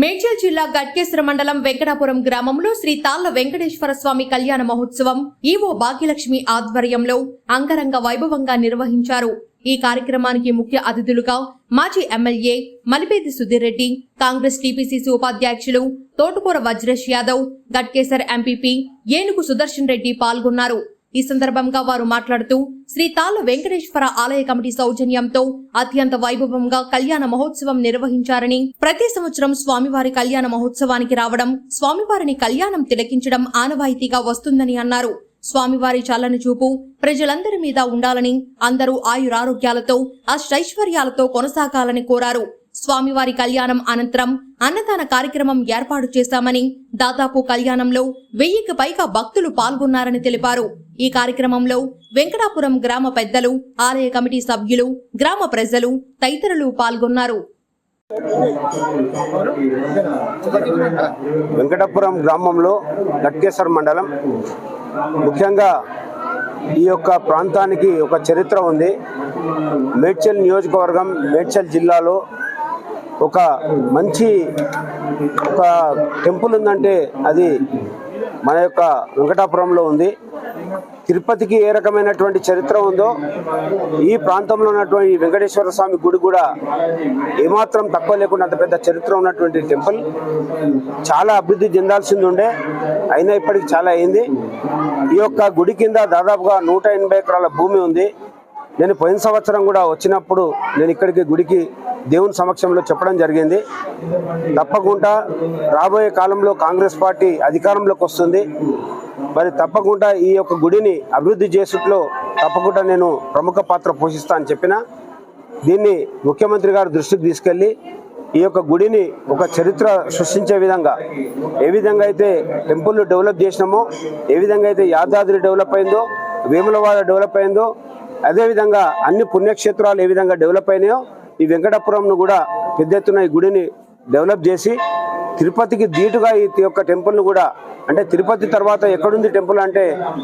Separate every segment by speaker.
Speaker 1: మేడ్చల్ జిల్లా గట్కేశ్వర మండలం వెంకటాపురం గ్రామంలో శ్రీ తాళ్ళ వెంకటేశ్వర స్వామి కళ్యాణ మహోత్సవం ఈవో భాగ్యలక్ష్మి ఆధ్వర్యంలో అంగరంగ వైభవంగా నిర్వహించారు. ఈ కార్యక్రమానికి ముఖ్య అతిథులుగా మాజీ ఎమ్మెల్యే మలిపేది సుధీర్ రెడ్డి కాంగ్రెస్ టీపీసీసీ ఉపాధ్యక్షులు తోటకూర వజ్రేష్ యాదవ్ గట్కేసర్ ఎంపీపీ ఏనుగు సుదర్శన్ రెడ్డి పాల్గొన్నారు. ఈ సందర్భంగా వారు మాట్లాడుతూ శ్రీ తాళ్ళ వెంకటేశ్వర ఆలయ కమిటీ సౌజన్యంతో అత్యంత వైభవంగా కళ్యాణ మహోత్సవం నిర్వహించారని ప్రతి సంవత్సరం స్వామివారి కళ్యాణ మహోత్సవానికి రావడం స్వామివారిని కళ్యాణం తిలకించడం ఆనవాయితీగా వస్తుందని అన్నారు. స్వామివారి చల్లని చూపు ప్రజలందరి మీద ఉండాలని అందరూ ఆయురారోగ్యాలతో అష్టైశ్వర్యాలతో కొనసాగాలని కోరారు. స్వామివారి కళ్యాణం అనంతరం అన్నదాన కార్యక్రమం ఏర్పాటు చేశామని దాదాపు కళ్యాణంలో వెయ్యికి పైగా భక్తులు పాల్గొన్నారని తెలిపారు. ఈ కార్యక్రమంలో వెంకటాపురం గ్రామ పెద్దలు ఆలయ కమిటీ సభ్యులు గ్రామ ప్రజలు తదితరులు పాల్గొన్నారు.
Speaker 2: వెంకటాపురం గ్రామంలో గట్కేశ్వర్ మండలం. ముఖ్యంగా ఈ యొక్క ప్రాంతానికి ఒక చరిత్ర ఉంది. మేడ్చల్ నియోజకవర్గం మేడ్చల్ జిల్లాలో ఒక మంచి ఒక టెంపుల్ ఉందంటే అది మన యొక్క వెంకటాపురంలో ఉంది. తిరుపతికి ఏ రకమైనటువంటి చరిత్ర ఉందో ఈ ప్రాంతంలో ఉన్నటువంటి వెంకటేశ్వర స్వామి గుడి కూడా ఏమాత్రం తక్కువ లేకుండా అంత పెద్ద చరిత్ర ఉన్నటువంటి టెంపుల్. చాలా అభివృద్ధి చెందాల్సింది ఉండే అయినా ఇప్పటికి చాలా అయింది. ఈ యొక్క గుడి కింద దాదాపుగా నూట ఎనభై ఎకరాల భూమి ఉంది. నేను పోయిన సంవత్సరం కూడా వచ్చినప్పుడు నేను ఇక్కడికి గుడికి దేవుని సమక్షంలో చెప్పడం జరిగింది. తప్పకుండా రాబోయే కాలంలో కాంగ్రెస్ పార్టీ అధికారంలోకి వస్తుంది. మరి తప్పకుండా ఈ యొక్క గుడిని అభివృద్ధి చేసుట్లో తప్పకుండా నేను ప్రముఖ పాత్ర పోషిస్తా అని చెప్పిన దీన్ని ముఖ్యమంత్రి గారి దృష్టికి తీసుకెళ్ళి ఈ యొక్క గుడిని ఒక చరిత్ర సృష్టించే విధంగా ఏ విధంగా అయితే టెంపుల్ డెవలప్ చేసినామో ఏ విధంగా అయితే యాదాద్రి డెవలప్ అయిందో వేములవాడ డెవలప్ అయిందో అదేవిధంగా అన్ని పుణ్యక్షేత్రాలు ఏ విధంగా డెవలప్ అయినాయో ఈ వెంకటపురంను కూడా పెద్ద ఎత్తున ఈ గుడిని డెవలప్ చేసి తిరుపతికి ధీటుగా ఈ యొక్క టెంపుల్ను కూడా అంటే తిరుపతి తర్వాత ఎక్కడుంది టెంపుల్ అంటే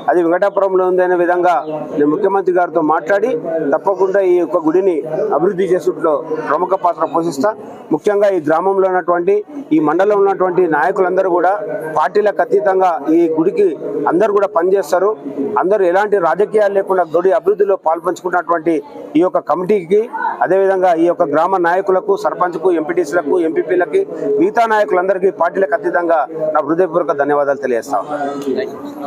Speaker 2: అది వెంకటాపురంలో ఉంది అనే విధంగా నేను ముఖ్యమంత్రి గారితో మాట్లాడి తప్పకుండా ఈ యొక్క గుడిని అభివృద్ధి చేసుట్లో ప్రముఖ పాత్ర పోషిస్తా. ముఖ్యంగా ఈ గ్రామంలో ఉన్నటువంటి ఈ మండలంలో ఉన్నటువంటి నాయకులందరూ కూడా పార్టీలకు అతీతంగా ఈ గుడికి అందరూ కూడా పనిచేస్తారు. అందరూ ఎలాంటి రాజకీయాలు లేకుండా గుడి అభివృద్ధిలో పాల్పంచుకున్నటువంటి ఈ యొక్క కమిటీకి అదేవిధంగా ఈ యొక్క గ్రామ నాయకులకు సర్పంచ్కు ఎంపీటీసీలకు ఎంపీపీలకి మిగతా నాయకులందరికీ పార్టీలకు అతీతంగా నా హృదయపూర్వక ధన్యవాదాలు తెలియజేస్తాను